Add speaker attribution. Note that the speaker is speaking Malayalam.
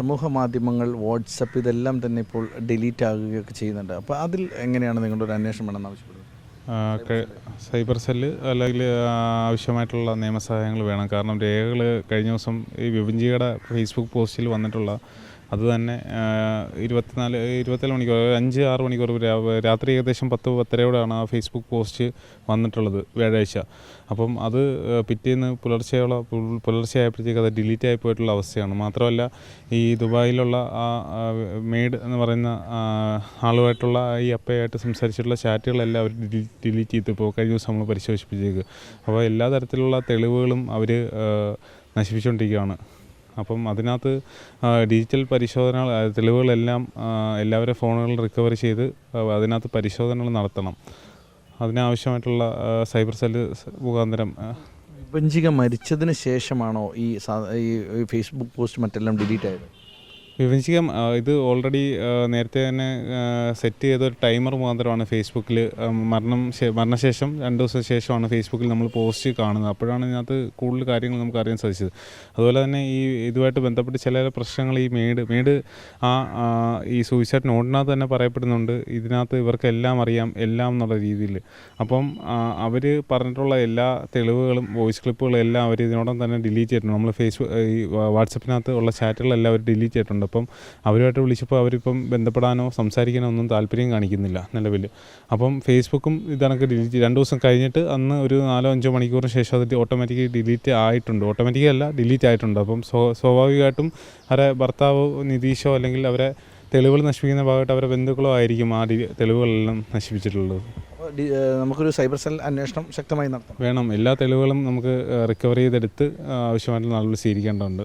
Speaker 1: സമൂഹ മാധ്യമങ്ങൾ വാട്സപ്പ് ഇതെല്ലാം തന്നെ ഇപ്പോൾ ഡിലീറ്റ് ആകുകയൊക്കെ ചെയ്യുന്നുണ്ട്. അപ്പോൾ അതിൽ എങ്ങനെയാണ് നിങ്ങളുടെ ഒരു അന്വേഷണം വേണമെന്ന് ആവശ്യപ്പെടുന്നത്?
Speaker 2: സൈബർ സെല്ല് അല്ലെങ്കിൽ ആവശ്യമായിട്ടുള്ള നിയമസഹായങ്ങൾ വേണം. കാരണം രേഖകൾ കഴിഞ്ഞ ദിവസം ഈ വിഭജിയുടെ ഫേസ്ബുക്ക് പോസ്റ്റിൽ വന്നിട്ടുള്ള അത് തന്നെ ഇരുപത്തിനാല് ഇരുപത്തിനാല് മണിക്കൂർ ഒരു അഞ്ച് ആറ് മണിക്കൂർ രാത്രി ഏകദേശം പത്ത് പത്തരയോടെയാണ് ആ ഫേസ്ബുക്ക് പോസ്റ്റ് വന്നിട്ടുള്ളത് വ്യാഴാഴ്ച. അപ്പം അത് പിറ്റേന്ന് പുലർച്ചെയുള്ള പുലർച്ചെ ആയപ്പോഴത്തേക്ക് അത് ഡിലീറ്റ് ആയി പോയിട്ടുള്ള അവസ്ഥയാണ്. മാത്രമല്ല ഈ ദുബായിലുള്ള ആ മെയ്ഡ് എന്ന് പറയുന്ന ആളുമായിട്ടുള്ള ഈ അപ്പയായിട്ട് സംസാരിച്ചിട്ടുള്ള ചാറ്റുകളെല്ലാം അവർ ഡിലീറ്റ് ചെയ്ത് ഇപ്പോൾ കഴിഞ്ഞ ദിവസം നമ്മൾ പരിശോധിപ്പിച്ചേക്ക് അപ്പോൾ എല്ലാ തരത്തിലുള്ള തെളിവുകളും അവർ നശിപ്പിച്ചുകൊണ്ടിരിക്കുകയാണ് അപ്പം അതിനകത്ത് ഡിജിറ്റൽ പരിശോധന തെളിവുകളെല്ലാം എല്ലാവരും ഫോണുകളിൽ റിക്കവർ ചെയ്ത് അതിനകത്ത് പരിശോധനകൾ നടത്തണം. അതിനാവശ്യമായിട്ടുള്ള സൈബർ സെല്ല് മുഖാന്തരം
Speaker 1: വിഭജിക മരിച്ചതിന് ശേഷമാണോ ഈ ഈ ഫേസ്ബുക്ക് പോസ്റ്റ് മറ്റെല്ലാം ഡിലീറ്റ് ആയത്?
Speaker 2: വിഭജിക്കാം. ഇത് ഓൾറെഡി നേരത്തെ തന്നെ സെറ്റ് ചെയ്ത ഒരു ടൈമർ മുഖാന്തരമാണ് ഫേസ്ബുക്കിൽ മരണം മരണശേഷം രണ്ട് ദിവസം ശേഷമാണ് ഫേസ്ബുക്കിൽ നമ്മൾ പോസ്റ്റ് കാണുന്നത്. അപ്പോഴാണ് ഇതിനകത്ത് കൂടുതൽ കാര്യങ്ങൾ നമുക്ക് അറിയാൻ സാധിച്ചത്. അതുപോലെ തന്നെ ഈ ഇതുമായിട്ട് ബന്ധപ്പെട്ട് ചില പ്രശ്നങ്ങൾ ഈ മേഡ് മേഡ് ആ ഈ സൂയിസൈഡ് നോട്ടിനകത്ത് തന്നെ പറയപ്പെടുന്നുണ്ട്. ഇതിനകത്ത് ഇവർക്കെല്ലാം അറിയാം എല്ലാം എന്നുള്ള രീതിയിൽ. അപ്പം അവർ പറഞ്ഞിട്ടുള്ള എല്ലാ തെളിവുകളും വോയിസ് ക്ലിപ്പുകളും എല്ലാം അവർ ഇതിനോടൊപ്പം തന്നെ ഡിലീറ്റ് ചെയ്തിട്ടുണ്ട്. നമ്മൾ ഫേസ്ബുക്ക് ഈ വാട്സപ്പിനകത്ത് ഉള്ള ചാറ്റുകളെല്ലാം അവർ ഡിലീറ്റ് ചെയ്തിട്ടുണ്ട്. അപ്പം അവരുമായിട്ട് വിളിച്ചപ്പോൾ അവരിപ്പം ബന്ധപ്പെടാനോ സംസാരിക്കാനോ ഒന്നും താല്പര്യം കാണിക്കുന്നില്ല നിലവിൽ. അപ്പം ഫേസ്ബുക്കും ഇതണക്ക് ഡിലീറ്റ് രണ്ട് ദിവസം കഴിഞ്ഞിട്ട് അന്ന് ഒരു നാലോ അഞ്ചോ മണിക്കൂറിന് ശേഷം അത് ഓട്ടോമാറ്റിക്കലി ഡിലീറ്റ് ആയിട്ടുണ്ട്. ഓട്ടോമാറ്റിക്കലി അല്ല ഡിലീറ്റ് ആയിട്ടുണ്ട്. അപ്പം സ്വ- സ്വാഭാവികമായിട്ടും അവരെ ഭർത്താവോ നിതീഷോ അല്ലെങ്കിൽ അവരെ തെളിവുകൾ നശിപ്പിക്കുന്ന ഭാഗമായിട്ട് അവരെ ബന്ധുക്കളോ ആയിരിക്കും ആ തെളിവുകളെല്ലാം നശിപ്പിച്ചിട്ടുള്ളത്.
Speaker 1: നമുക്കൊരു സൈബർ സെൽ അന്വേഷണം ശക്തമായി നടത്തണം.
Speaker 2: വേണം. എല്ലാ തെളിവുകളും നമുക്ക് റിക്കവർ ചെയ്തെടുത്ത് ആവശ്യമായിട്ടുള്ള നടപടി സ്വീകരിക്കേണ്ടതുണ്ട്.